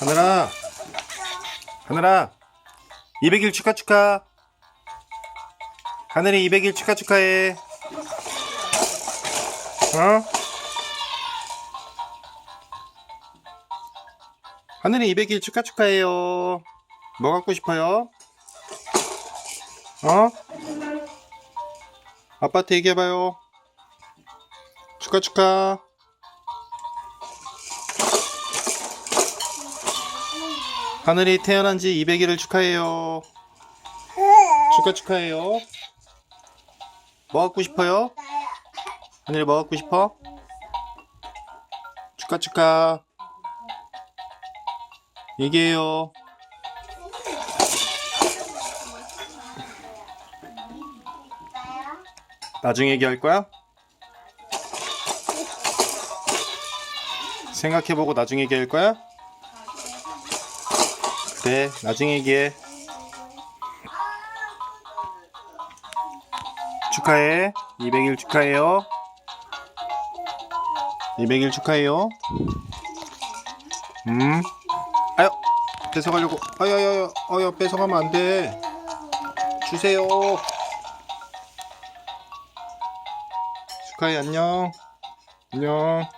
하늘아. 하늘아. 200일 축하 축하. 하늘이 200일 축하 축하해. 어? 하늘이 200일 축하 축하해요. 뭐 갖고 싶어요? 어? 아빠한테 얘기해봐요. 축하 축하 하늘이 태어난 지 200일을 축하해요. 축하 축하해요. 뭐 갖고 싶어요? 하늘이 뭐 갖고 싶어? 축하 축하. 얘기해요. 나중에 얘기할 거야? 생각해보고 나중에 얘기할 거야? 돼. 나중에 얘기해. 축하해. 200일 축하해요. 200일 축하해요. 음. 아유, 뺏어가려고. 아유, 아유, 아유, 아유, 뺏어가면 안 돼. 주세요. 축하해, 안녕. 안녕.